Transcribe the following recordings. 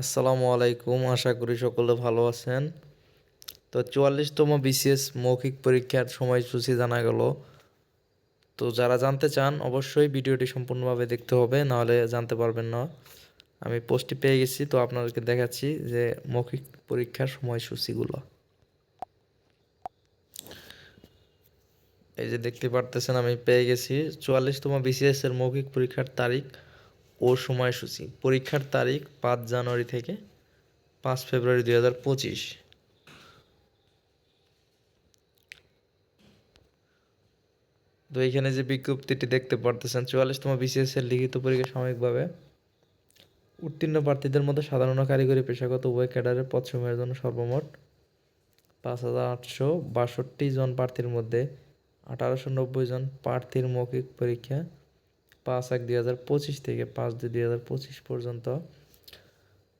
আসসালামু আলাইকুম, আশা করি সকলে ভালো আছেন। তো চুয়াল্লিশতম বিসিএস মৌখিক পরীক্ষার সময়সূচি জানা গেল। তো যারা জানতে চান, অবশ্যই ভিডিওটি সম্পূর্ণভাবে দেখতে হবে, নাহলে জানতে পারবেন না। আমি পোস্টটি পেয়ে গেছি, তো আপনাদেরকে দেখাচ্ছি যে মৌখিক পরীক্ষার সময়সূচিগুলো। এই যে দেখতে পারতেছেন, আমি পেয়ে গেছি। চুয়াল্লিশতম বিসিএস এর মৌখিক পরীক্ষার তারিখ ও সময়সূচি। পরীক্ষার তারিখ পাঁচ জানুয়ারি থেকে পাঁচ ফেব্রুয়ারি দুই হাজার পঁচিশ। তো এইখানে যে বিজ্ঞপ্তিটি দেখতে পারতেছেন, চুয়াল্লিশতম বিসিএস এর লিখিত পরীক্ষা সাময়িকভাবে উত্তীর্ণ প্রার্থীদের মধ্যে সাধারণ কারিগরি পেশাগত উভয় ক্যাডারের পদসমূহের জন্য সর্বমোট পাঁচ হাজার আটশো বাষট্টি জন প্রার্থীর মধ্যে আঠারোশো নব্বই জন প্রার্থীর মৌখিক পরীক্ষা পাঁচ এক দুই হাজার পঁচিশ থেকে পাঁচ দুই দুই হাজার পঁচিশ পর্যন্ত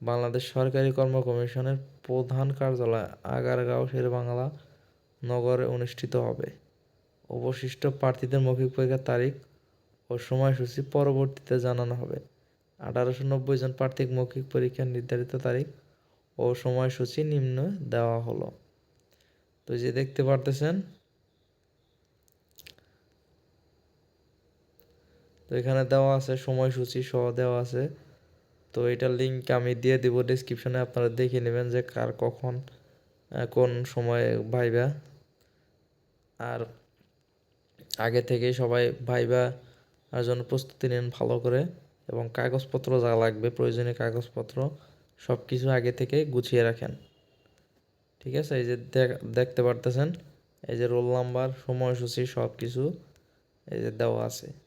বাংলাদেশ সরকারি কর্ম কমিশনের প্রধান কার্যালয় আগারগাঁও, শেরবাংলা নগরে অনুষ্ঠিত হবে। অবশিষ্ট প্রার্থীদের মৌখিক পরীক্ষার তারিখ ও সময়সূচি পরবর্তীতে জানানো হবে। আঠারোশো নব্বই জন প্রার্থীর মৌখিক পরীক্ষার নির্ধারিত তারিখ ও সময়সূচি নিম্ন দেওয়া হলো। তো যে দেখতে পারতেছেন তো এখানে দেওয়া আছে সময়সূচি সহ দেওয়া আছে। তো এটার লিঙ্ক আমি দিয়ে দিব ডিসক্রিপশনে আপনারা দেখে নেবেন যে কার কখন কোন সময়ে ভাইবা। আর আগে থেকেই সবাই ভাইবা আর জন্য প্রস্তুতি নেন ভালো করে। এবং কাগজপত্র যা লাগবে, প্রয়োজনীয় কাগজপত্র সব কিছু আগে থেকে গুছিয়ে রাখেন। ঠিক আছে? এই যে দেখ- দেখতে পারতেছেন? এই যে রোল নাম্বার সময়সূচি সব কিছু এই যে দেওয়া আছে।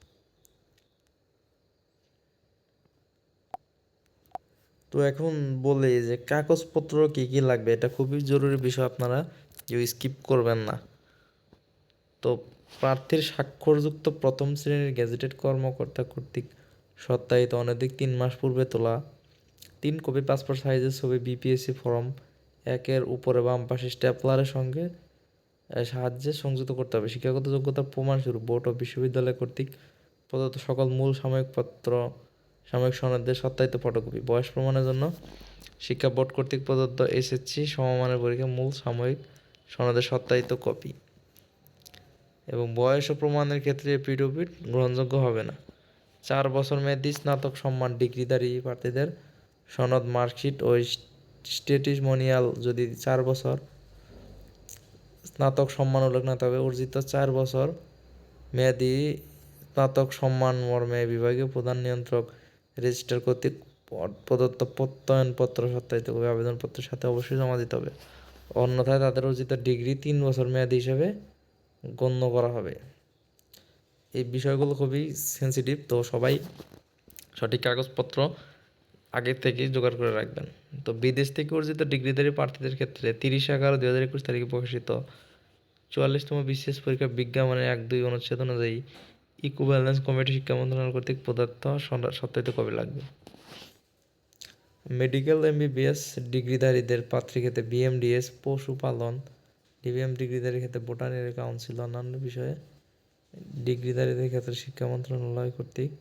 তো এখন বলি যে কাগজপত্র কি কি লাগবে, এটা খুবই জরুরি বিষয় আপনারা কেউ স্কিপ করবেন না। তো প্রার্থীর স্বাক্ষরযুক্ত প্রথম শ্রেণির গেজেটেড কর্মকর্তা কর্তৃক সত্যায়িত অনধিক তিন মাস পূর্বে তোলা তিন কপি পাসপোর্ট সাইজের ছবি বিপিএসসি ফর্ম একের উপরে বাম পাশে স্ট্যাপলারের সঙ্গে সাহায্যে সংযুক্ত করতে হবে। শিক্ষাগত যোগ্যতার প্রমাণস্বরূপ বোর্ড ও বিশ্ববিদ্যালয় কর্তৃক প্রদত্ত সকল মূল সাময়িকপত্র সাময়িক সনদের সত্যায়িত ফটোকপি বয়স প্রমাণের জন্য শিক্ষা বোর্ড কর্তৃক প্রদত্ত এসএসসি সমমানের পরীক্ষা মূল সাময়িক সনদের সত্যায়িত কপি এবং বয়স ও প্রমাণের ক্ষেত্রে পিডোপিট গ্রহণযোগ্য হবে না। চার বছর মেয়াদী স্নাতক সম্মান ডিগ্রিধারী প্রার্থীদের সনদ, মার্কশিট ও স্টেটিসমোনিয়াল যদি চার বছর স্নাতক সম্মান উল্লেখ না, তবে অর্জিত চার বছর মেয়াদী স্নাতক সম্মান মর্মে বিভাগীয় প্রধান নিয়ন্ত্রক রেজিস্টার কর্তৃক প্রদত্ত প্রত্যয়নপত্র সত্যায়িত করে আবেদনপত্রের সাথে অবশ্যই জমা দিতে হবে। অন্যথায় তাদের অর্জিত ডিগ্রি তিন বছর মেয়াদি হিসাবে গণ্য করা হবে। এই বিষয়গুলো খুবই সেন্সিটিভ তো সবাই সঠিক কাগজপত্র আগে থেকেই জোগাড় করে রাখবেন। তো বিদেশ থেকে অর্জিত ডিগ্রিধারী প্রার্থীদের ক্ষেত্রে তিরিশ এগারো দুই হাজার একুশ তারিখে প্রকাশিত চুয়াল্লিশতম বিশেষ পরীক্ষা বিজ্ঞাপনের এক দুই অনুচ্ছেদ অনুযায়ী ইকুভ্যালেন্স কমিটি শিক্ষা মন্ত্রণালয় কর্তৃক প্রদত্ত সত্যায়িত কপি লাগবে? মেডিকেল এমবিবিএস ডিগ্রিধারীদের পাত্রী ক্ষেত্রে বিএমডিএস পশুপালন ডিবিএম ডিগ্রিধারীর ক্ষেত্রে বোটানির কাউন্সিল অন্যান্য বিষয়ে ডিগ্রিধারীদের ক্ষেত্রে শিক্ষা মন্ত্রণালয় কর্তৃক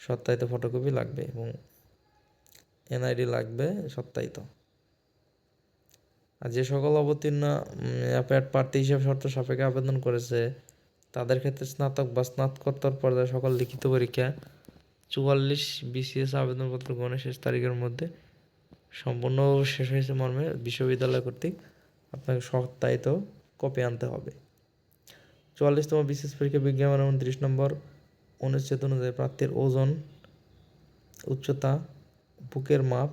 সত্যায়িত ফটোকপি লাগবে এবং এনআইডি লাগবে সত্যায়িত। আর যে সকল অবতীর্ণ অ্যাপেড প্রার্থী হিসেবে শর্ত সাপেক্ষে আবেদন করেছে তাদের ক্ষেত্রে স্নাতক বা স্নাতকোত্তর পর্যায়ে সকল লিখিত পরীক্ষা চুয়াল্লিশ বিসিএস আবেদনপত্র গ্রহণের শেষ তারিখের মধ্যে সম্পূর্ণ শেষ হয়েছে মর্মে বিশ্ববিদ্যালয় কর্তৃক আপনাকে সত্যায়িত কপি আনতে হবে। চুয়াল্লিশতম বিশেষ পরীক্ষা বিজ্ঞাপন উনত্রিশ নম্বর অনুচ্ছেদ অনুযায়ী প্রার্থীর ওজন, উচ্চতা, বুকের মাপ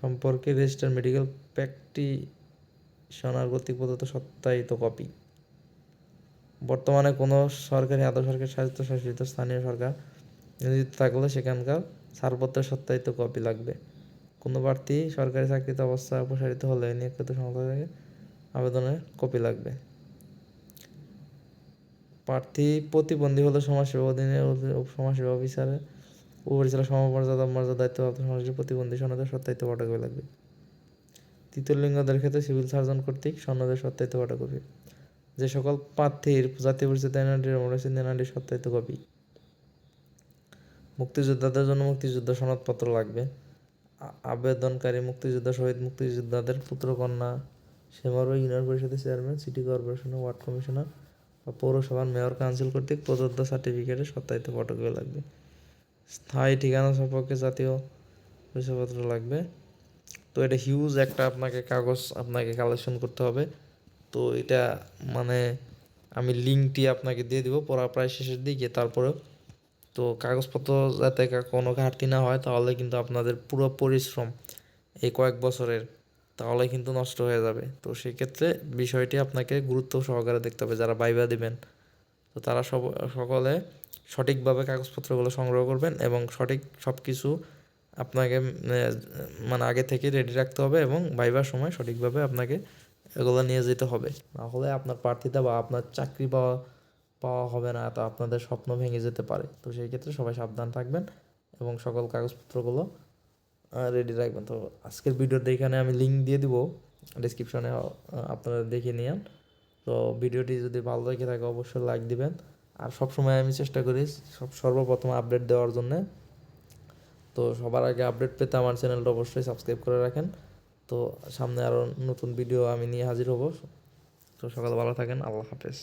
সম্পর্কে রেজিস্টার মেডিকেল প্র্যাকটিশনার কর্তৃক প্রদত্ত সত্যায়িত কপি। বর্তমানে কোনো সরকারি আধা সরকারি, স্বায়ত্তশাসিত স্থানীয় সরকার নিয়োজিত থাকলে সেখানকার ছাড়পত্রের সত্যায়িত কপি লাগবে। কোনো প্রার্থী সরকারি চাকরিতে অবস্থা অপসারিত হলে নিয়োগকৃত সংস্থা থেকে আবেদনের কপি লাগবে। প্রার্থী প্রতিবন্ধী হলে সমাজসেবা অধীনে সমাজসেবা অফিসারে উপপরিচালক সমমর্যাদা মর্যাদা, দায়িত্বপ্রাপ্ত সমাজের প্রতিবন্ধী সনদের সত্যায়িত ফটোকপি লাগবে। তৃতীয় লিঙ্গদের ক্ষেত্রে সিভিল সার্জন কর্তৃক সনদের সত্যায়িত ফটোকপি। যে সকল প্রার্থীর জাতীয় পরিচয় এনআরডি রমণসিন এনআরডি সত্যায়িত কপি। মুক্তিযোদ্ধাদের জন্য মুক্তিযুদ্ধ সনদপত্র লাগবে। আবেদনকারী, মুক্তিযোদ্ধা শহীদ, মুক্তিযোদ্ধাদের পুত্রকন্যা সেমারও ইউনিয়ন পরিষদের চেয়ারম্যান, সিটি কর্পোরেশনের ওয়ার্ড কমিশনার বা পৌরসভার মেয়র কাউন্সিল কর্তৃক প্রদত্ত সার্টিফিকেটের সত্যায়িত ফটোকপি লাগবে। স্থায়ী ঠিকানা সম্পর্কে জাতীয় পরিচয়পত্র লাগবে। তো এটা হিউজ একটা আপনাকে কাগজ, আপনাকে কালেকশন করতে হবে। তো এটা মানে আমি লিঙ্কটি আপনাকে দিয়ে দিব পড়া প্রায় শেষের দিকে, তারপরেও। তো কাগজপত্র যাতে কোনো ঘাটতি না হয়, তাহলে কিন্তু আপনাদের পুরো পরিশ্রম এই কয়েক বছরের, তাহলে কিন্তু নষ্ট হয়ে যাবে। তো সেক্ষেত্রে বিষয়টি আপনাকে গুরুত্ব সহকারে দেখতে হবে, যারা বাইবা দিবেন। তো তারা সব সকলে সঠিকভাবে কাগজপত্রগুলো সংগ্রহ করবেন এবং সঠিক সব কিছু আপনাকে মানে আগে থেকে রেডি রাখতে হবে এবং বাইবার সময় সঠিকভাবে আপনাকে এগুলো নিয়ে যেতে হবে। না হলে আপনার প্রার্থিতা বা আপনার চাকরি পাওয়া পাওয়া হবে না, তো আপনাদের স্বপ্ন ভেঙে যেতে পারে। তো সেই ক্ষেত্রে সবাই সাবধান থাকবেন এবং সকল কাগজপত্রগুলো রেডি রাখবেন। তো আজকের ভিডিওতে এখানে আমি লিঙ্ক দিয়ে দিব ডিসক্রিপশনে আপনারা দেখে নিন তো ভিডিওটি যদি ভালো লেগে থাকে, অবশ্যই লাইক দিবেন। আর সবসময় আমি চেষ্টা করি সব, সর্বপ্রথম আপডেট দেওয়ার জন্যে। তো সবার আগে আপডেট পেতে আমার চ্যানেলটা অবশ্যই সাবস্ক্রাইব করে রাখেন। তো সামনে আরও নতুন ভিডিও আমি নিয়ে হাজির হব। তো সকাল ভালো থাকেন, আল্লাহ হাফেজ।